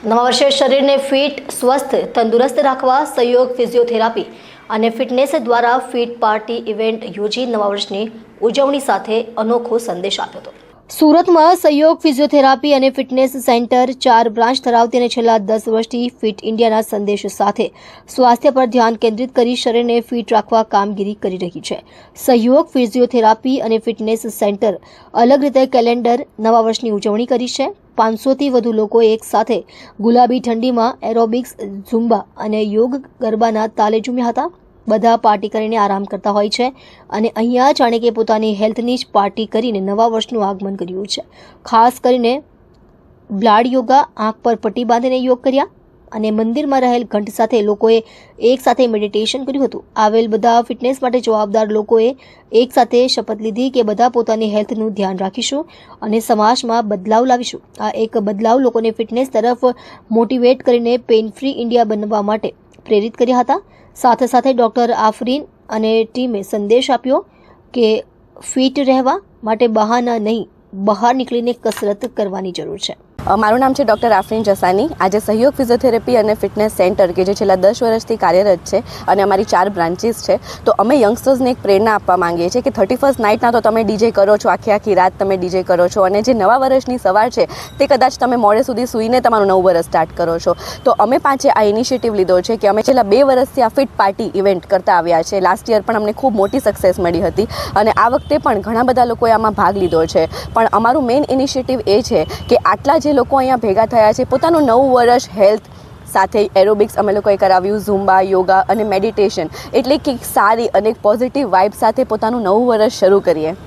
નવા વર્ષે શરીરને ફિટ, સ્વસ્થ, તંદુરસ્ત રાખવા સહયોગ ફિઝિયોથેરાપી અને ફિટનેસ દ્વારા ફિટ પાર્ટી ઇવેન્ટ યોજી નવા વર્ષની ઉજવણી સાથે અનોખો સંદેશ આપ્યો હતો. સુરતમાં સહયોગ ફિઝિયોથેરાપી અને ફિટનેસ સેન્ટર ચાર બ્રાન્ચ ધરાવતી અને છેલ્લા દસ વર્ષથી ફિટ ઇન્ડિયાના સંદેશ સાથે સ્વાસ્થ્ય પર ધ્યાન કેન્દ્રિત કરી શરીરને ફિટ રાખવા કામગીરી કરી રહી છે. સહયોગ ફિઝિયોથેરાપી અને ફિટનેસ સેન્ટર અલગ રીતે કેલેન્ડર નવા વર્ષની ઉજવણી કરી છે. પાંચસોથી વધુ લોકો એક સાથે ગુલાબી ઠંડીમાં એરોબિક્સ, ઝુંબા અને યોગ ગરબાના તાલે ઝૂમ્યા હતા. બધા પાર્ટી કરીને આરામ કરતા હોય છે અને અહીંયા જાણે કે પોતાની હેલ્થની જ પાર્ટી કરીને નવા વર્ષનું આગમન કર્યું છે. ખાસ કરીને બ્લાડ યોગા, આંખ પર પટ્ટી બાંધીને યોગ કર્યા અને મંદિરમાં રહેલ ઘંટ સાથે લોકોએ એક સાથે મેડિટેશન કર્યું હતું. આવેલ બધા ફિટનેસ માટે જવાબદાર લોકોએ એક સાથે શપથ લીધી કે બધા પોતાની હેલ્થનું ધ્યાન રાખીશું અને સમાજમાં બદલાવ લાવીશું. આ એક બદલાવ લોકોને ફિટનેસ તરફ મોટિવેટ કરીને પેઇન ફ્રી ઇન્ડિયા બનવા માટે પ્રેરિત કર્યા હતા. સાથે સાથે ડૉક્ટર આફરીન અને ટીમે સંદેશ આપ્યો કે ફિટ રહેવા માટે બહાના નહીં, બહાર નીકળીને કસરત કરવાની જરૂર છે. મારું નામ છે ડૉક્ટર આફરીન જસાની. આજે સહયોગ ફિઝિયોથેરાપી અને ફિટનેસ સેન્ટર કે જે છેલ્લા દસ વર્ષથી કાર્યરત છે અને અમારી ચાર બ્રાન્ચીસ છે, તો અમે યંગસ્ટર્સને એક પ્રેરણા આપવા માંગીએ છીએ કે થર્ટી ફર્સ્ટ નાઇટના તો તમે ડીજે કરો છો, આખી આખી રાત તમે ડીજે કરો છો અને જે નવા વર્ષની સવાર છે તે કદાચ તમે મોડે સુધી સૂઈને તમારું નવું વર્ષ સ્ટાર્ટ કરો છો. તો અમે પાંચે આ ઇનિશિયેટિવ લીધો છે કે અમે છેલ્લા બે વર્ષથી આ ફિટ પાર્ટી ઇવેન્ટ કરતા આવ્યા છે. લાસ્ટ યર પણ અમને ખૂબ મોટી સક્સેસ મળી હતી અને આ વખતે પણ ઘણા બધા લોકોએ આમાં ભાગ લીધો છે. પણ અમારું મેઇન ઇનિશિયેટિવ એ છે કે આટલા જે લોકો અહીંયા ભેગા થયા છે, પોતાનું નવું વર્ષ હેલ્થ સાથે એરોબિક્સ અમે લોકોએ કરાવ્યું ઝુમ્બા યોગા અને મેડિટેશન. એટલે કે સારી અને પોઝિટિવ વાઇબ સાથે પોતાનું નવું વર્ષ શરૂ કરીએ.